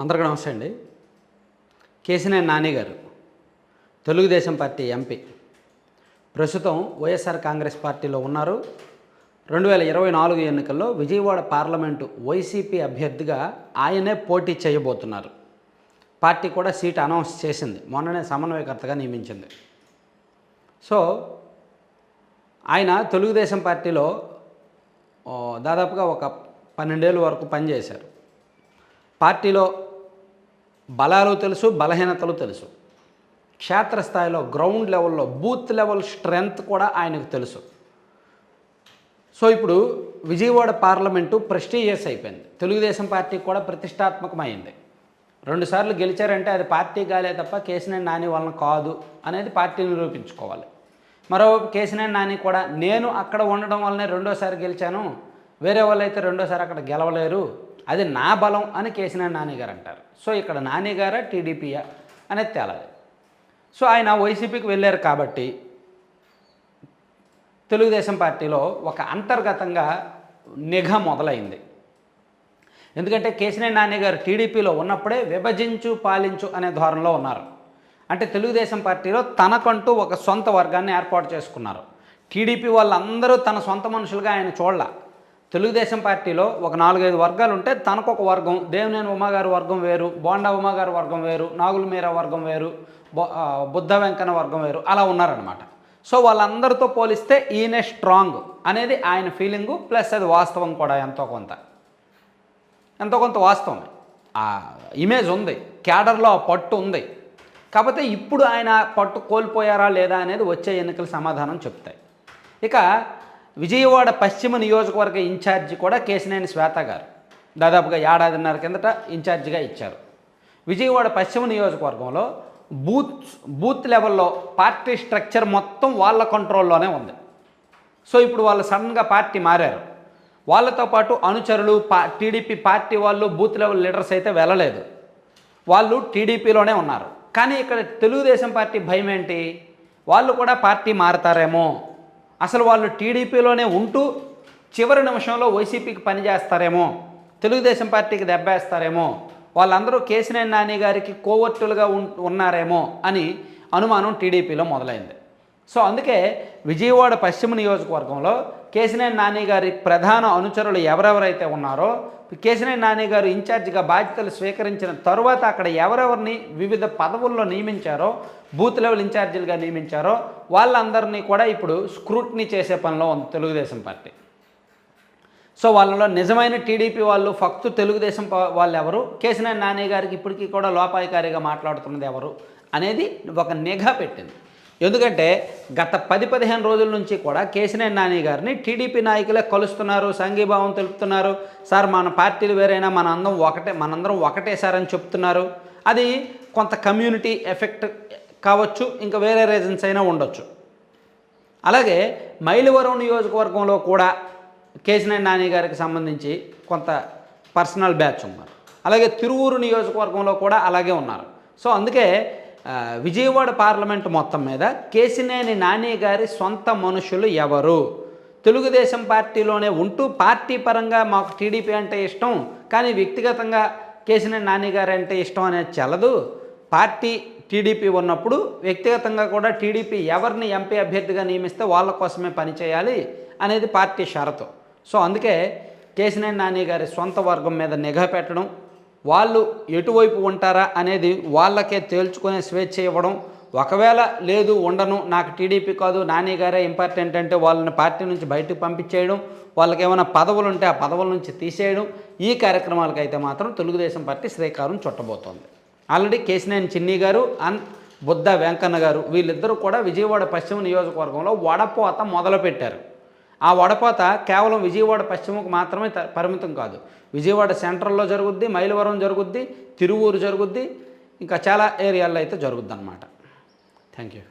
అందరికీ నమస్తే అండి. కేసినేని నాని గారు తెలుగుదేశం పార్టీ ఎంపీ. ప్రస్తుతం వైఎస్ఆర్ కాంగ్రెస్ పార్టీలో ఉన్నారు. రెండు వేల ఇరవై నాలుగు ఎన్నికల్లో విజయవాడ పార్లమెంటు వైసీపీ అభ్యర్థిగా ఆయనే పోటీ చేయబోతున్నారు. పార్టీ కూడా సీట్ అనౌన్స్ చేసింది. మొన్ననే సమన్వయకర్తగా నియమించింది. సో ఆయన తెలుగుదేశం పార్టీలో దాదాపుగా ఒక పన్నెండేళ్ళ వరకు పనిచేశారు. పార్టీలో బలాలు తెలుసు బలహీనతలు తెలుసు. క్షేత్రస్థాయిలో గ్రౌండ్ లెవెల్లో బూత్ లెవెల్ స్ట్రెంగ్త్ కూడా ఆయనకు తెలుసు. సో ఇప్పుడు విజయవాడ పార్లమెంటు ప్రెస్టీజియస్ అయిపోయింది. తెలుగుదేశం పార్టీ కూడా ప్రతిష్టాత్మకమైంది. రెండుసార్లు గెలిచారంటే అది పార్టీ గాలే తప్ప కేసినేని నాని వలన కాదు అనేది పార్టీ నిరూపించుకోవాలి. మరో కేసినేని నాని కూడా నేను అక్కడ ఉండడం వల్లనే రెండోసారి గెలిచాను. వేరే వాళ్ళు అయితే రెండోసారి అక్కడ గెలవలేరు. అది నా బలం అని కేసీఆర్ నానిగారు అంటారు సో ఇక్కడ నానిగారా టీడీపీయా అనేది తేలాలి సో ఆయన వైసీపీకి వెళ్ళారు కాబట్టి తెలుగుదేశం పార్టీలో ఒక అంతర్గతంగా నిఘ మొదలైంది. ఎందుకంటే కేసీఆర్ నాని గారు టీడీపీలో ఉన్నప్పుడే విభజించు పాలించు అనే ధోరణిలో ఉన్నారు. అంటే తెలుగుదేశం పార్టీలో తనకంటూ ఒక సొంత వర్గాన్ని ఏర్పాటు చేసుకున్నారు. టీడీపీ వాళ్ళందరూ తన సొంత మనుషులుగా ఆయన చూడాల. తెలుగుదేశం పార్టీలో ఒక నాలుగైదు వర్గాలు ఉంటే తనకు ఒక వర్గం దేవినేని ఉమాగారి వర్గం వేరు బోండా ఉమాగారి వర్గం వేరు నాగుల మీరా వర్గం వేరు బొ బుద్ధ వెంకన్న వర్గం వేరు అలా ఉన్నారనమాట సో వాళ్ళందరితో పోలిస్తే ఈయనే స్ట్రాంగ్ అనేది ఆయన ఫీలింగు ప్లస్ అది వాస్తవం కూడా ఎంతో కొంత. ఎంతో కొంత వాస్తవమే ఆ ఇమేజ్ ఉంది క్యాడర్లో ఆ పట్టు ఉంది. కాకపోతే ఇప్పుడు ఆయన పట్టు కోల్పోయారా లేదా అనేది వచ్చే ఎన్నికల సమాధానం చెప్తాయి. ఇక విజయవాడ పశ్చిమ నియోజకవర్గ ఇన్ఛార్జి కూడా కేశినేని శ్వేత గారు. దాదాపుగా ఏడాదిన్నర కిందట ఇన్ఛార్జిగా ఇచ్చారు. విజయవాడ పశ్చిమ నియోజకవర్గంలో బూత్ బూత్ లెవెల్లో పార్టీ స్ట్రక్చర్ మొత్తం వాళ్ళ కంట్రోల్లోనే ఉంది. సో ఇప్పుడు వాళ్ళు సడన్గా పార్టీ మారారు. వాళ్ళతో పాటు అనుచరులు పా టీడీపీ పార్టీ వాళ్ళు బూత్ లెవెల్ లీడర్స్ అయితే వెళ్ళలేదు. వాళ్ళు టీడీపీలోనే ఉన్నారు. కానీ ఇక్కడ తెలుగుదేశం పార్టీ భయం ఏంటి? వాళ్ళు కూడా పార్టీ మారతారేమో? అసలు వాళ్ళు టీడీపీలోనే ఉంటూ చివరి నిమిషంలో వైసీపీకి పనిచేస్తారేమో తెలుగుదేశం పార్టీకి దెబ్బేస్తారేమో వాళ్ళందరూ కేసినేని నాని గారికి కోవర్టులుగా ఉన్నారేమో అని అనుమానం టీడీపీలో మొదలైంది. సో అందుకే విజయవాడ పశ్చిమ నియోజకవర్గంలో కేసినేని నాని గారి ప్రధాన అనుచరులు ఎవరెవరైతే ఉన్నారో కేసినేని నాని గారు ఇన్ఛార్జిగా బాధ్యతలు స్వీకరించిన తరువాత అక్కడ ఎవరెవరిని వివిధ పదవుల్లో నియమించారో బూత్ లెవెల్ ఇన్ఛార్జీలుగా నియమించారో వాళ్ళందరినీ కూడా ఇప్పుడు స్క్రూట్ని చేసే పనిలో ఉంది తెలుగుదేశం పార్టీ. సో వాళ్ళలో నిజమైన టీడీపీ వాళ్ళు ఫక్తు తెలుగుదేశం వాళ్ళు ఎవరు? కేసినేని నాని గారికి ఇప్పటికీ కూడా లోపాయికారిగా మాట్లాడుతున్నది ఎవరు? అనేది ఒక నిఘా పెట్టింది. ఎందుకంటే గత పది పదిహేను రోజుల నుంచి కూడా కేశినేని నాని గారిని టీడీపీ నాయకులే కలుస్తున్నారు సంఘీభావం తెలుపుతున్నారు. సార్ మన పార్టీలు వేరైనా మన అందరం ఒకటే మనందరం ఒకటే సార్ అని చెప్తున్నారు. అది కొంత కమ్యూనిటీ ఎఫెక్ట్ కావచ్చు ఇంకా వేరే రీజన్స్ అయినా ఉండొచ్చు. అలాగే మైలవరం నియోజకవర్గంలో కూడా కేశినేని నాని గారికి సంబంధించి కొంత పర్సనల్ బ్యాచ్ ఉన్నారు. అలాగే తిరువూరు నియోజకవర్గంలో కూడా అలాగే ఉన్నారు. సో అందుకే విజయవాడ పార్లమెంట్ మొత్తం మీద కేసినేని నాని గారి సొంత మనుషులు ఎవరు? తెలుగుదేశం పార్టీలోనే ఉంటూ పార్టీ పరంగా మాకు టీడీపీ అంటే ఇష్టం కానీ వ్యక్తిగతంగా కేసినేని నాని గారు అంటే ఇష్టం అనేది చెల్లదు. పార్టీ టీడీపీ ఉన్నప్పుడు వ్యక్తిగతంగా కూడా టీడీపీ ఎవరిని ఎంపీ అభ్యర్థిగా నియమిస్తే వాళ్ళ కోసమే పనిచేయాలి అనేది పార్టీ షరతు. సో అందుకే కేసినేని నాని గారి సొంత వర్గం మీద నిఘా పెట్టడం వాళ్ళు ఎటువైపు ఉంటారా అనేది వాళ్ళకే తేల్చుకునే స్వేచ్ఛ ఇవ్వడం. ఒకవేళ లేదు ఉండను నాకు టీడీపీ కాదు నాని గారే ఇంపార్టెంట్ అంటే వాళ్ళని పార్టీ నుంచి బయటకు పంపించేయడం వాళ్ళకి ఏమైనా పదవులు ఉంటే ఆ పదవుల నుంచి తీసేయడం ఈ కార్యక్రమాలకైతే మాత్రం తెలుగుదేశం పార్టీ శ్రీకారం చుట్టబోతోంది. ఆల్రెడీ కేసినేని చిన్ని గారు అన్ బుద్ధ వెంకన్న గారు వీళ్ళిద్దరూ కూడా విజయవాడ పశ్చిమ నియోజకవర్గంలో వడపోత మొదలుపెట్టారు. ఆ వడపోత కేవలం విజయవాడ పశ్చిమకు మాత్రమే త- పరిమితం కాదు. విజయవాడ సెంట్రల్లో జరుగుద్ది మైలవరం జరుగుద్ది తిరువూరు జరుగుద్ది ఇంకా చాలా ఏరియాల్లో అయితే జరుగుద్ది అనమాట థ్యాంక్ యూ.